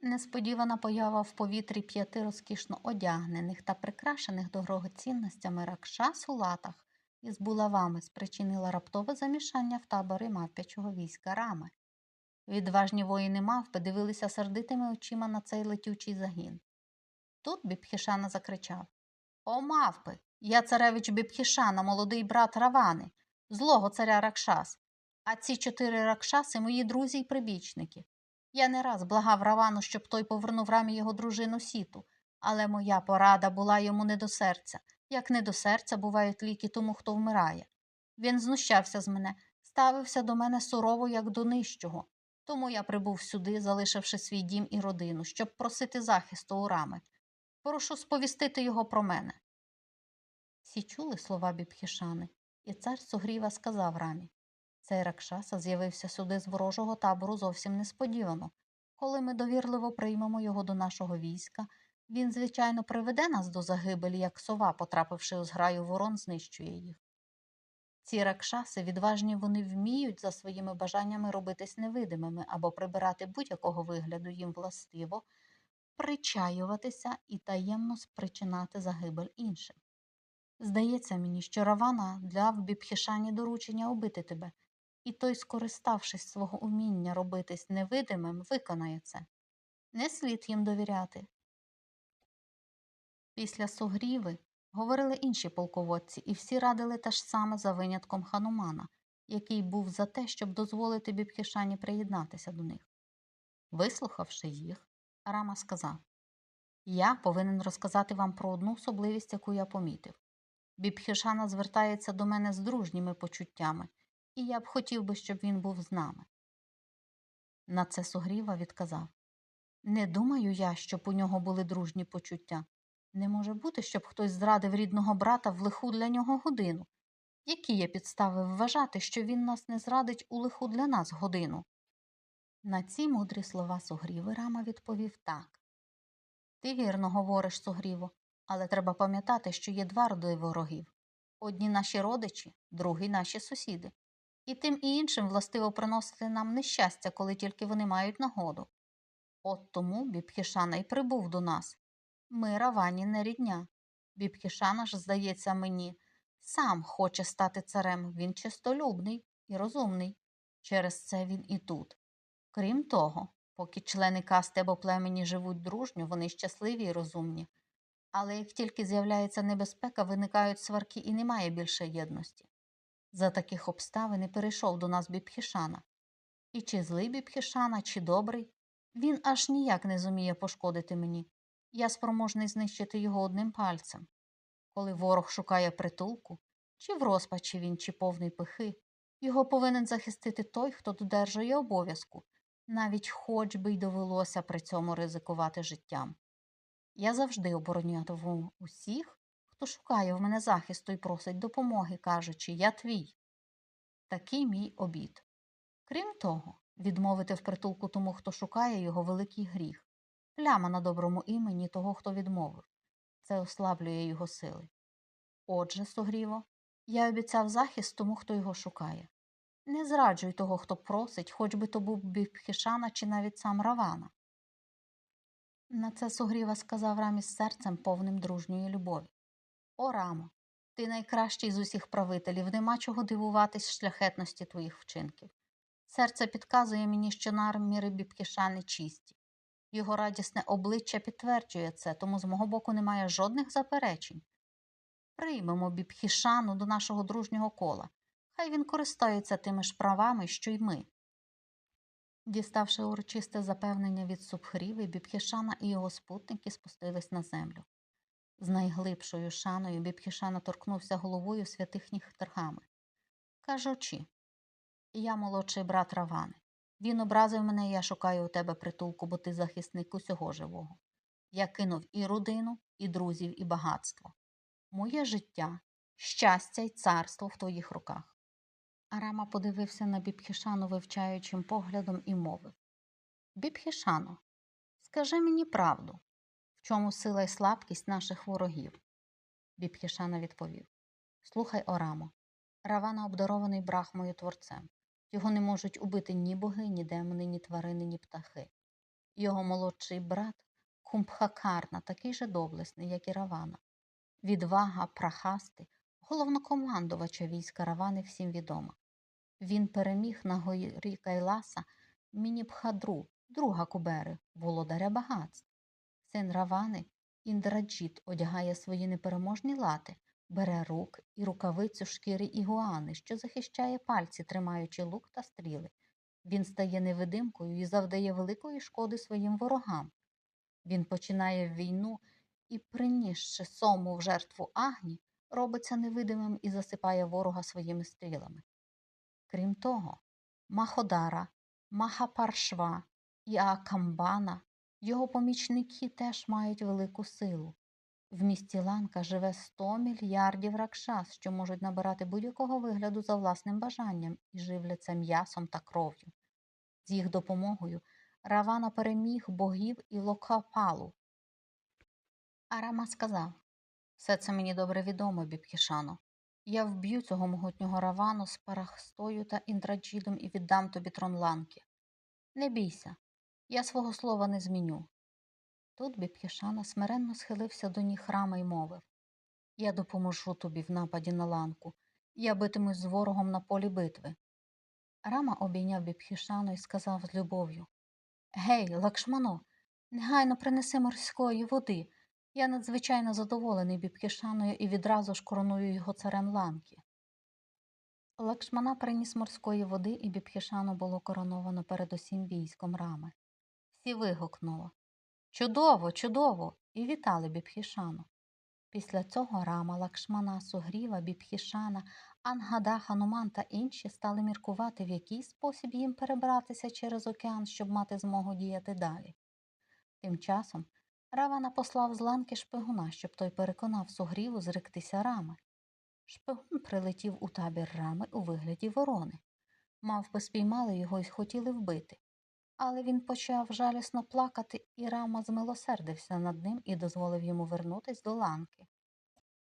Несподівана поява в повітрі п'яти розкішно одягнених та прикрашених дорогоцінностями ракшас у латах із булавами спричинила раптове замішання в таборі мавпячого війська рами. Відважні воїни мавпи дивилися сердитими очима на цей летючий загін. Тут Бібхішана закричав О, мавпи! Я царевич Бібхішана, молодий брат Равани, злого царя Ракшас. А ці чотири ракшаси мої друзі й прибічники. Я не раз благав Равану, щоб той повернув рамі його дружину сіту, але моя порада була йому не до серця, як не до серця бувають ліки тому, хто вмирає. Він знущався з мене, ставився до мене сурово, як до нижчого. Тому я прибув сюди, залишивши свій дім і родину, щоб просити захисту у рами. Прошу сповістити його про мене. Всі чули слова Бібхішани, і цар Сугріва сказав рамі. Цей Ракшаса з'явився сюди з ворожого табору зовсім несподівано. Коли ми довірливо приймемо його до нашого війська, він, звичайно, приведе нас до загибелі, як сова, потрапивши у зграю ворон, знищує їх. Ці ракшаси відважні вони вміють за своїми бажаннями робитись невидимими або прибирати будь-якого вигляду їм властиво, причаюватися і таємно спричинати загибель іншим. Здається мені, що Равана дав Бібхішані доручення убити тебе, і той, скориставшись свого уміння робитись невидимим, виконає це. Не слід їм довіряти. Після сугріви говорили інші полководці, і всі радили те ж саме за винятком ханумана, який був за те, щоб дозволити Бібхішані приєднатися до них. Вислухавши їх, Рама сказав Я повинен розказати вам про одну особливість, яку я помітив. Бібхішана звертається до мене з дружніми почуттями, і я б хотів би, щоб він був з нами. На це Сугріва відказав Не думаю я, щоб у нього були дружні почуття. Не може бути, щоб хтось зрадив рідного брата в лиху для нього годину. Які є підстави вважати, що він нас не зрадить у лиху для нас годину? На ці мудрі слова Сугріви Рама відповів так. Ти вірно говориш, Сугріво, але треба пам'ятати, що є два роди ворогів одні наші родичі, другі наші сусіди. І тим і іншим властиво приносити нам нещастя, коли тільки вони мають нагоду. От тому Бібхішана й прибув до нас. Ми равані не рідня. Бібхішана ж, здається мені, сам хоче стати царем, він чистолюбний і розумний. Через це він і тут. Крім того, поки члени касти або племені живуть дружньо, вони щасливі і розумні. Але як тільки з'являється небезпека, виникають сварки і немає більше єдності. За таких обставин і перейшов до нас Бібхішана. І чи злий Бібхішана, чи добрий, він аж ніяк не зуміє пошкодити мені. Я спроможний знищити його одним пальцем. Коли ворог шукає притулку, чи в розпачі він, чи повний пихи, його повинен захистити той, хто додержує обов'язку, навіть хоч би й довелося при цьому ризикувати життям. Я завжди оборонятиму усіх, хто шукає в мене захисту і просить допомоги, кажучи, я твій. Такий мій обід. Крім того, відмовити в притулку тому, хто шукає його великий гріх, пляма на доброму імені того, хто відмовив. Це ослаблює його сили. Отже, Сугріво, я обіцяв захист тому, хто його шукає. Не зраджуй того, хто просить, хоч би то був Бібхішана чи навіть сам Равана. На це Сугріва сказав Рамі з серцем повним дружньої любові. О, Рамо, ти найкращий з усіх правителів, нема чого дивуватись шляхетності твоїх вчинків. Серце підказує мені, що наміри Бібкішани чисті. Його радісне обличчя підтверджує це, тому з мого боку немає жодних заперечень. Приймемо Бібхішану до нашого дружнього кола. Хай він користується тими ж правами, що й ми. Діставши урочисте запевнення від Субхріви, Бібхішана і його спутники спустились на землю. З найглибшою шаною Бібхішана торкнувся головою святих ніг. Кажучи, я молодший брат Равани. Він образив мене, я шукаю у тебе притулку, бо ти захисник усього живого. Я кинув і родину, і друзів, і багатство. Моє життя, щастя й царство в твоїх руках. Арама подивився на Бібхішану вивчаючим поглядом і мовив Бібхішано, скажи мені правду, чому сила й слабкість наших ворогів? Бібхішана відповів Слухай, Орамо, Равана обдарований брахмою творцем. Його не можуть убити ні боги, ні демони, ні тварини, ні птахи. Його молодший брат Кумбхакарна такий же доблесний, як і Равана. Відвага Прахасти, головнокомандувача війська Равани всім відома. Він переміг на горі Кайласа Мініпхадру, друга Кубери, володаря багатств. Син Равани, Індраджіт, одягає свої непереможні лати, бере рук і рукавицю шкіри ігуани, що захищає пальці, тримаючи лук та стріли. Він стає невидимкою і завдає великої шкоди своїм ворогам. Він починає війну і, принісши сому в жертву агні, робиться невидимим і засипає ворога своїми стрілами. Крім того, Маходара, Махапаршва і Акамбана, його помічники теж мають велику силу. В місті Ланка живе 100 мільярдів ракшас, що можуть набирати будь-якого вигляду за власним бажанням і живляться м'ясом та кров'ю. З їх допомогою Равана переміг богів і Локапалу. А Рама сказав все це мені добре відомо, Бібхішано. Я вб'ю цього могутнього Равану з Парахстою та Індраджідом і віддам тобі трон Ланки. Не бійся, я свого слова не зміню. Тут Бібхішана смиренно схилився до ніг Рама й мовив Я допоможу тобі в нападі на ланку. Я битимусь з ворогом на полі битви. Рама обійняв Бібхішану і сказав з любов'ю Гей, Лакшмано, негайно принеси морської води. Я надзвичайно задоволений Бібхішаною і відразу ж короную його царем ланки. Лакшмана приніс морської води, і Бібхішану було короновано перед усім військом рами. Всі вигукнуло Чудово, чудово! і вітали Бібхішану. Після цього Рама, Лакшмана, Сугріва, Бібхішана, Ангада, Хануман та інші стали міркувати, в який спосіб їм перебратися через океан, щоб мати змогу діяти далі. Тим часом Равана послав з ланки шпигуна, щоб той переконав Сугріву зректися рами. Шпигун прилетів у табір рами у вигляді ворони. Мавпи спіймали його і хотіли вбити. Але він почав жалісно плакати, і Рама змилосердився над ним і дозволив йому вернутись до ланки.